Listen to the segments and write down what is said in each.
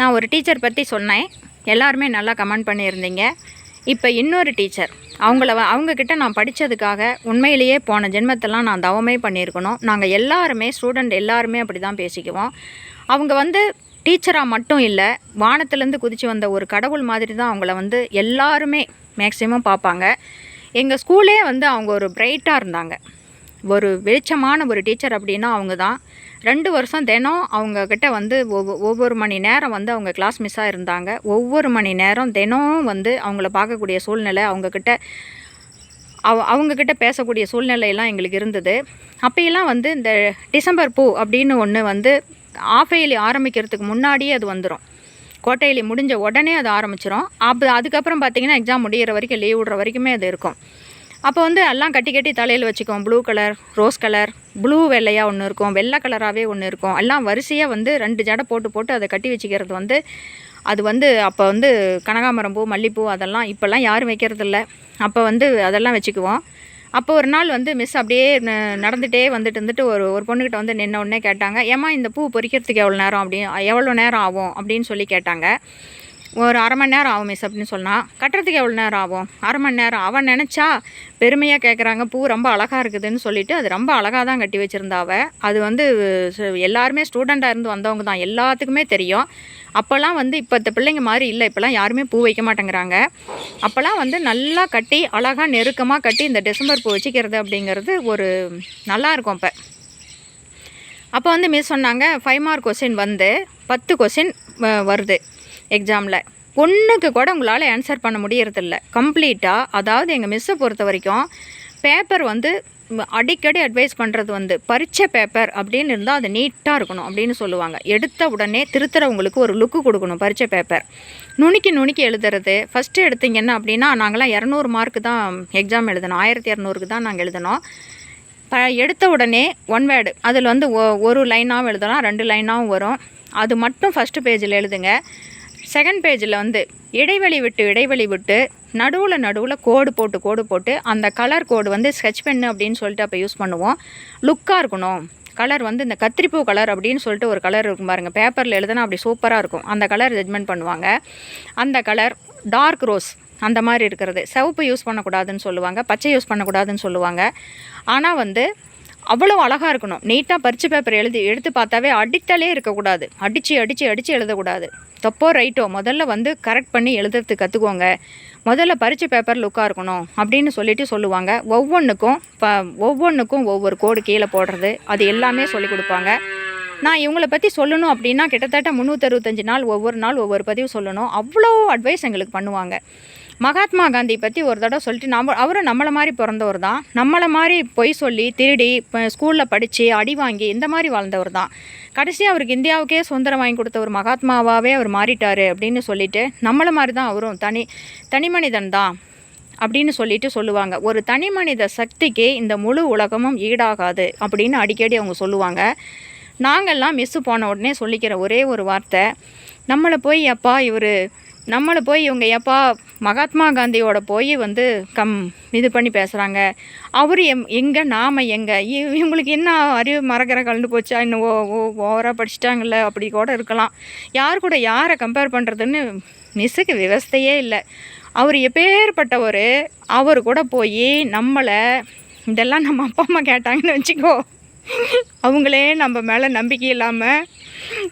நான் ஒரு டீச்சர் பற்றி சொன்னேன். எல்லாருமே நல்லா கமெண்ட் பண்ணியிருந்தீங்க. இப்போ இன்னொரு டீச்சர் அவங்கள அவங்கக்கிட்ட நான் படித்ததுக்காக உண்மையிலேயே போன ஜென்மத்தெல்லாம் நான் தவமே பண்ணியிருக்கணும். நாங்கள் எல்லாருமே ஸ்டூடெண்ட் எல்லாருமே அப்படி தான் பேசிக்குவோம். அவங்க வந்து டீச்சராக மட்டும் இல்லை வானத்துலேருந்து குதித்து வந்த ஒரு கடவுள் மாதிரி தான் அவங்கள வந்து எல்லாருமே மேக்ஸிமம் பார்ப்பாங்க. எங்கள் ஸ்கூலே வந்து அவங்க ஒரு பிரைட்டாக இருந்தாங்க. ஒரு வெளிச்சமான ஒரு டீச்சர் அப்படின்னா அவங்க தான் ரெண்டு வருஷம் தினம் அவங்கக்கிட்ட வந்து ஒவ்வொ ஒவ்வொரு மணி நேரம் வந்து அவங்க கிளாஸ் மிஸ்ஸாக இருந்தாங்க ஒவ்வொரு மணி நேரம் தினம் வந்து அவங்கள பார்க்கக்கூடிய சூழ்நிலை அவங்கக்கிட்ட அவ அவங்கக்கிட்ட பேசக்கூடிய சூழ்நிலையெல்லாம் எங்களுக்கு இருந்தது. அப்போயெல்லாம் வந்து இந்த டிசம்பர் பூ அப்படின்னு ஒன்று வந்து ஆஃபையிலி ஆரம்பிக்கிறதுக்கு முன்னாடியே அது வந்துடும் கோட்டையிலி முடிஞ்ச உடனே அது ஆரம்பிச்சிடும் அப்போ அதுக்கப்புறம் பார்த்திங்கன்னா எக்ஸாம் முடியிற வரைக்கும் லீவ் விடுற வரைக்குமே அது இருக்கும். அப்போ வந்து எல்லாம் கட்டி கட்டி தலையில் வச்சுக்குவோம். Blue colour rose colour blue வெள்ளையாக ஒன்று இருக்கும் வெள்ளை கலராகவே ஒன்று இருக்கும். எல்லாம் வரிசையாக வந்து ரெண்டு ஜடை போட்டு போட்டு அதை கட்டி வச்சுக்கிறது வந்து அது வந்து அப்போ வந்து கனகாமரம் பூ மல்லிப்பூ அதெல்லாம் இப்போல்லாம் யாரும் வைக்கிறதில்ல. அப்போ வந்து அதெல்லாம் வச்சுக்குவோம். அப்போ ஒரு நாள் வந்து மிஸ் அப்படியே ந- நடந்துகிட்டே வந்துட்டு இருந்துட்டு ஒரு ஒரு பொண்ணுக்கிட்ட வந்து நின்ன உடனே கேட்டாங்க ஏம்மா இந்த பூ பொறிக்கிறதுக்கு எவ்வளோ நேரம் அப்படி எவ்வளோ நேரம் ஆகும்? அப்படின்னு சொல்லி கேட்டாங்க. ஒரு அரை மணி நேரம் ஆகும் மிஸ் அப்படின்னு சொன்னால் கட்டுறதுக்கு எவ்வளோ நேரம் ஆகும்? அரை மணி நேரம். அவன் நினச்சா பெருமையாக கேட்குறாங்க பூ ரொம்ப அழகாக இருக்குதுன்னு சொல்லிட்டு அது ரொம்ப அழகாக தான் கட்டி வச்சுருந்தாவ அது வந்து எல்லாருமே ஸ்டூடெண்ட்டாக இருந்து வந்தவங்க தான். எல்லாத்துக்குமே தெரியும். அப்போல்லாம் வந்து இப்போ இந்த பிள்ளைங்க மாதிரி இல்லை. இப்போல்லாம் யாருமே பூ வைக்க மாட்டேங்கிறாங்க. அப்போல்லாம் வந்து நல்லா கட்டி அழகாக நெருக்கமாக கட்டி இந்த டிசம்பர் பூ வச்சுக்கிறது அப்படிங்கிறது ஒரு நல்லா இருக்கும் இப்போ அப்போ வந்து மிஸ் சொன்னாங்க ஃபைவ் மார்க் கொஸ்டின் வந்து பத்து கொஸ்டின் வருது. எக்ஸாமில் ஒன்றுக்கு கூட உங்களால் ஆன்சர் பண்ண முடியறதில்ல. கம்ப்ளீட்டாக அதாவது எங்கள் மிஸ்ஸை பொறுத்த வரைக்கும் பேப்பர் வந்து அடிக்கடி அட்வைஸ் பண்ணுறது வந்து பரீட்சை பேப்பர் அப்படின்னு இருந்தால் அது நீட்டாக இருக்கணும் அப்படின்னு சொல்லுவாங்க. எடுத்த உடனே திருத்துறவங்களுக்கு ஒரு லுக்கு கொடுக்கணும் பரீட்சை பேப்பர் நுணுக்கி நுணுக்கி எழுதுறது. ஃபஸ்ட்டு எடுத்திங்கன்னா அப்படின்னா நாங்களாம் இரநூறு மார்க்கு தான் எக்ஸாம் எழுதணும். ஆயிரத்தி இரநூறுக்கு தான் நாங்கள் எழுதணும். ப எடுத்த உடனே ஒன் வேர்டு அதில் வந்து ஒ ஒரு லைனாகவும் எழுதலாம் ரெண்டு லைனாகவும் வரும். அது மட்டும் ஃபஸ்ட்டு பேஜில் எழுதுங்க. செகண்ட் பேஜில் வந்து இடைவெளி விட்டு இடைவெளி விட்டு நடுவில் நடுவில் கோடு போட்டு கோடு போட்டு அந்த கலர் கோடு வந்து ஸ்கெட்ச் பென்னு அப்படின்னு சொல்லிட்டு அப்போ யூஸ் பண்ணுவோம். லுக்காக இருக்கணும். கலர் வந்து இந்த கத்திரிப்பூ கலர் அப்படின்னு சொல்லிட்டு ஒரு கலர் இருக்கும் பாருங்கள் பேப்பரில் எழுதுனா அப்படி சூப்பராக இருக்கும். அந்த கலர் ஜட்மெண்ட் பண்ணுவாங்க. அந்த கலர் டார்க் ரோஸ் அந்த மாதிரி இருக்கிறது. சிவப்பு யூஸ் பண்ணக்கூடாதுன்னு சொல்லுவாங்க. பச்சை யூஸ் பண்ணக்கூடாதுன்னு சொல்லுவாங்க. ஆனால் வந்து அவ்வளோ அழகாக இருக்கணும். நீட்டாக பரிச்சு பேப்பர் எழுதி எடுத்து பார்த்தாவே அடித்தாலே இருக்கக்கூடாது. அடித்து அடித்து அடித்து எழுதக்கூடாது. தப்போ ரைட்டோ முதல்ல வந்து கரெக்ட் பண்ணி எழுதுறதுக்கு கற்றுக்கோங்க முதல்ல பரிச்சு பேப்பர் லுக்காக இருக்கணும் அப்படின்னு சொல்லிட்டு சொல்லுவாங்க. ஒவ்வொன்றுக்கும் ப ஒவ்வொன்றுக்கும் ஒவ்வொரு கோடு கீழே போடுறது அது எல்லாமே சொல்லி கொடுப்பாங்க. நான் இவங்கள பற்றி சொல்லணும் அப்படின்னா கிட்டத்தட்ட முந்நூற்றறுபத்தஞ்சு நாள் ஒவ்வொரு நாள் ஒவ்வொரு பதிவு சொல்லணும். அவ்வளோ அட்வைஸ் எங்களுக்கு பண்ணுவாங்க. மகாத்மா காந்தி பற்றி ஒரு தடவை சொல்லிட்டு நம்ம அவரும் நம்மளை மாதிரி பிறந்தவர் தான். நம்மளை மாதிரி பொய் சொல்லி திருடி இப்போ ஸ்கூலில் படித்து அடி வாங்கி இந்த மாதிரி வாழ்ந்தவர் தான். கடைசி அவருக்கு இந்தியாவுக்கே சுதந்திரம் வாங்கி கொடுத்த ஒரு மகாத்மாவாகவே அவர் மாறிட்டார் அப்படின்னு சொல்லிட்டு நம்மளை மாதிரி தான் அவரும் தனி தனி மனிதன் தான் அப்படின்னு சொல்லிட்டு சொல்லுவாங்க. ஒரு தனி மனித சக்திக்கு இந்த முழு உலகமும் ஈடாகாது அப்படின்னு அடிக்கடி அவங்க சொல்லுவாங்க. நாங்கள்லாம் மிஸ்ஸு போன உடனே சொல்லிக்கிற ஒரே ஒரு வார்த்தை நம்மளை போய் அப்பா இவர் நம்மளை போய் இவங்க எப்பா மகாத்மா காந்தியோட போய் வந்து கம் இது பண்ணி பேசுகிறாங்க அவர் எம் எங்கே நாம் எங்கே? இவங்களுக்கு என்ன அறிவு மறக்கிற கலந்து போச்சா? இன்னும் ஓ ஓ ஓவராக படிச்சிட்டாங்கல்ல அப்படி கூட இருக்கலாம். யார் கூட யாரை கம்பேர் பண்ணுறதுன்னு மிஸ்ஸுக்கு விவஸ்தையே இல்லை. அவர் எப்பேற்பட்டவர் அவர் கூட போய் நம்மளை இதெல்லாம் நம்ம அப்பா அம்மா கேட்டாங்கன்னு வச்சுக்கோ. அவங்களே நம்ம மேலே நம்பிக்கை இல்லாமல்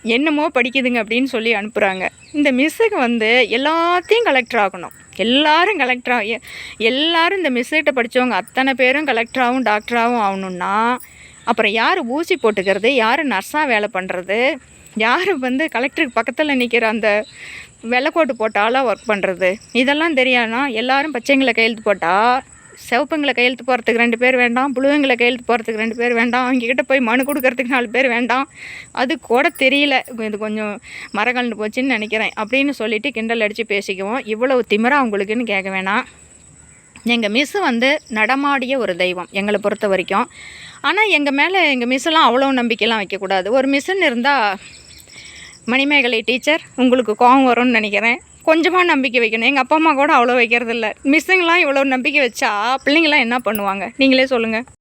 என்னமோ படிக்குதுங்க அப்படின்னு சொல்லி அனுப்புகிறாங்க இந்த மிஸ்ஸுக்கு வந்து எல்லாத்தையும் கலெக்டர் ஆகணும். எல்லாரும் கலெக்டர் ஆக எல்லாரும் இந்த மிஸ்ஸுகிட்ட படித்தவங்க அத்தனை பேரும் கலெக்டராகவும் டாக்டராகவும் ஆகணும்னா அப்புறம் யார் ஊசி போட்டுக்கிறது யார் நர்ஸாக வேலை பண்ணுறது யார் வந்து கலெக்டருக்கு பக்கத்தில் நிற்கிற அந்த வெள்ளைக்கோட்டு போட்டாலாம் ஒர்க் பண்ணுறது இதெல்லாம் தெரியாதுன்னா எல்லாரும் பச்சைங்களை கையெழுத்து போட்டால் சிவப்புங்களை கையெழுத்து போகிறதுக்கு ரெண்டு பேர் வேண்டாம் புழுவங்களை கையெழுத்து போகிறதுக்கு ரெண்டு பேர் வேண்டாம் அவங்கக்கிட்ட போய் மனு கொடுக்கறதுக்கு நாலு பேர் வேண்டாம். அது கூட தெரியல. இது கொஞ்சம் மரகலண்டு போச்சுன்னு நினைக்கிறேன். அப்படின்னு சொல்லிட்டு கிண்டல் அடித்து பேசிக்குவோம். இவ்வளவு திமிரா அவங்களுக்குன்னு கேட்க வேணாம். எங்கள் மிஸ்ஸு வந்து நடமாடிய ஒரு தெய்வம் எங்களை பொறுத்த வரைக்கும். ஆனால் எங்கள் மேலே எங்கள் மிஸ்ஸெல்லாம் அவ்வளோ நம்பிக்கைலாம் வைக்கக்கூடாது. ஒரு மிஸ்ஸுன்னு இருந்தால் மணிமேகலை டீச்சர் உங்களுக்கு கோபம் வரும்னு நினைக்கிறேன். கொஞ்சமாக நம்பிக்கை வைக்கணும். எங்கள் அப்பா அம்மா கூட அவ்வளோ வைக்கிறது இல்லை மிஸ்ஸுங்களாம் இவ்வளோ நம்பிக்கை வச்சா பிள்ளைங்களாம் என்ன பண்ணுவாங்க? நீங்களே சொல்லுங்கள்